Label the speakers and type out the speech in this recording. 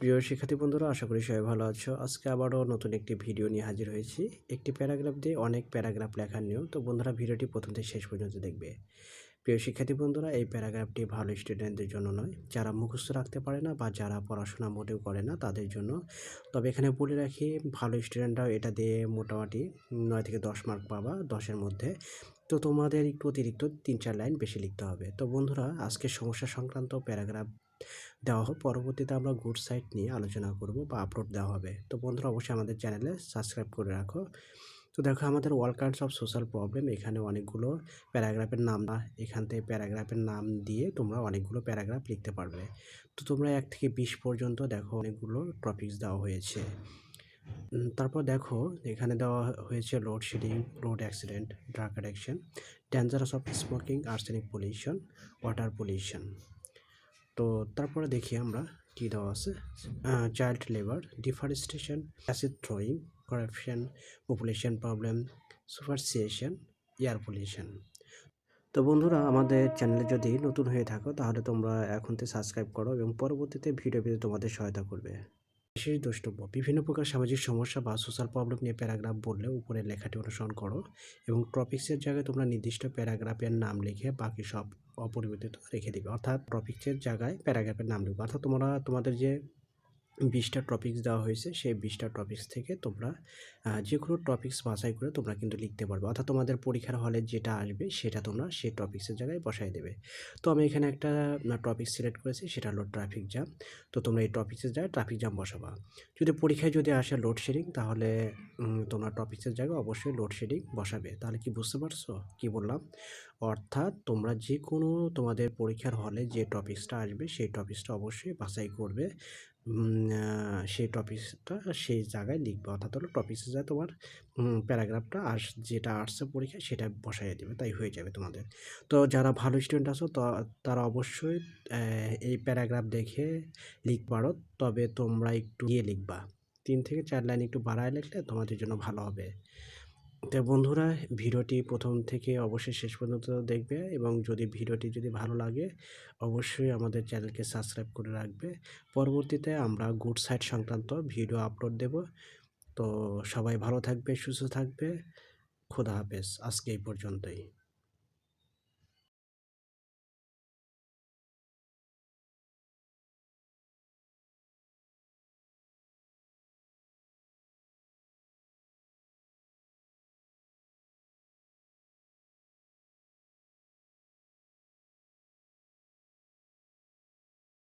Speaker 1: প্রিয় শিক্ষার্থী বন্ধুরা, আশা করি সবাই ভালো আছো। আজকে আবারও নতুন একটি ভিডিও নিয়ে হাজির হয়েছি। একটি প্যারাগ্রাফ দিয়ে অনেক প্যারাগ্রাফ লেখার নিয়ম। তো বন্ধুরা, ভিডিওটি প্রথম থেকে শেষ পর্যন্ত দেখবে। প্রিয় শিক্ষার্থী বন্ধুরা, এই প্যারাগ্রাফটি ভালো স্টুডেন্টদের জন্য নয়। যারা মুখস্থ রাখতে পারে না বা যারা পড়াশোনা মোটেও করে না, তাদের জন্য। তবে এখানে বলে রাখি, ভালো স্টুডেন্টরাও এটা দিয়ে মোটামুটি নয় থেকে দশ মার্ক পাবা, দশের মধ্যে। তো তোমাদের একটু অতিরিক্ত তিন চার লাইন বেশি লিখতে হবে। তো বন্ধুরা, আজকে সমস্যা সংক্রান্ত প্যারাগ্রাফ দেওয়া হোক পরবর্তীতে আমরা গুড সাইট নিয়ে আলোচনা করব বা আপলোড দেওয়া হবে। তো বন্ধুরা, অবশ্যই আমাদের চ্যানেলে সাবস্ক্রাইব করে রাখো। তো দেখো, আমাদের all kinds of social problem এখানে অনেকগুলো প্যারাগ্রাফের নাম না এখান থেকে প্যারাগ্রাফের নাম দিয়ে তোমরা অনেকগুলো প্যারাগ্রাফ লিখতে পারবে। তো তোমরা এক থেকে বিশ পর্যন্ত দেখো, অনেকগুলো টপিকস দেওয়া হয়েছে। তারপর দেখো, এখানে দেওয়া হয়েছে load shedding road accident drug addiction dangerous of smoking arsenic pollution water pollution তো তারপরে দেখি আমরা কী দেওয়া আছে। Child labour deforestation acid throwing corruption population problem superstition air pollution তো বন্ধুরা, আমাদের চ্যানেলে যদি নতুন হয়ে থাকো, তাহলে তোমরা এখন থেকে সাবস্ক্রাইব করো এবং পরবর্তীতে ভিডিও পেতে তোমাদের সহায়তা করবে। বিশেষ দ্রষ্টব্য, বিভিন্ন প্রকার সামাজিক সমস্যা বা সোশ্যাল প্রবলেম নিয়ে প্যারাগ্রাফ বললে উপরে লেখাটি অনুসরণ করো এবং টপিক্সের জায়গায় তোমরা নির্দিষ্ট প্যারাগ্রাফের নাম লিখে বাকি সব অপরিবর্তিত রেখে দিবে। অর্থাৎ টপিক্সের জায়গায় প্যারাগ্রাফের নাম লিখবে অর্থাৎ তোমরা তোমাদের যে বিশটা টপিক্স দেওয়া হয়েছে, সেই বিশটা টপিক্স থেকে তোমরা যে কোনো টপিক্স বাছাই করে তোমরা কিন্তু লিখতে পারবে। অর্থাৎ তোমাদের পরীক্ষার হলে যেটা আসবে সেটা তোমরা সেই টপিক্সের জায়গায় বসাই দেবে। তো আমি এখানে একটা টপিক সিলেক্ট করেছি, সেটা হলো ট্রাফিক জ্যাম তো তোমরা এই টপিক্সের জায়গায় ট্রাফিক জ্যাম বসাবা। যদি পরীক্ষায় যদি আসে লোডশেডিং তাহলে তোমরা টপিক্সের জায়গায় অবশ্যই লোডশেডিং বসাবে। তাহলে কি বুঝতে পারছ? কি বললাম? অর্থাৎ তোমরা যে কোনো তোমাদের পরীক্ষার হলে যে টপিক্সটা আসবে, সেই টপিক্সটা অবশ্যই বাছাই করবে। সেই টপিকসটা সেই জায়গায় লিখবে। অর্থাৎ হলো টপিক্সে যায় তোমার প্যারাগ্রাফটা আস যেটা আসছে পরীক্ষায় সেটা বসাই দেবে, তাই হয়ে যাবে তোমাদের। তো যারা ভালো স্টুডেন্ট আছো তারা অবশ্যই এই প্যারাগ্রাফ দেখে লিখ পারো তবে তোমরা একটু গিয়ে লিখবা। তিন থেকে চার লাইন একটু বাড়ায় লিখলে তোমাদের জন্য ভালো হবে। তো বন্ধুরা, ভিডিওটি প্রথম থেকে অবশ্যই শেষ পর্যন্ত দেখবে এবং যদি ভিডিওটি যদি ভালো লাগে, অবশ্যই আমাদের চ্যানেলকে সাবস্ক্রাইব করে রাখবে। পরবর্তীতে আমরা গুড সাইড সংক্রান্ত ভিডিও আপলোড দেব। তো সবাই ভালো থাকবে, সুস্থ থাকবে। খোদা হাফেজ। আজকে এই পর্যন্তই।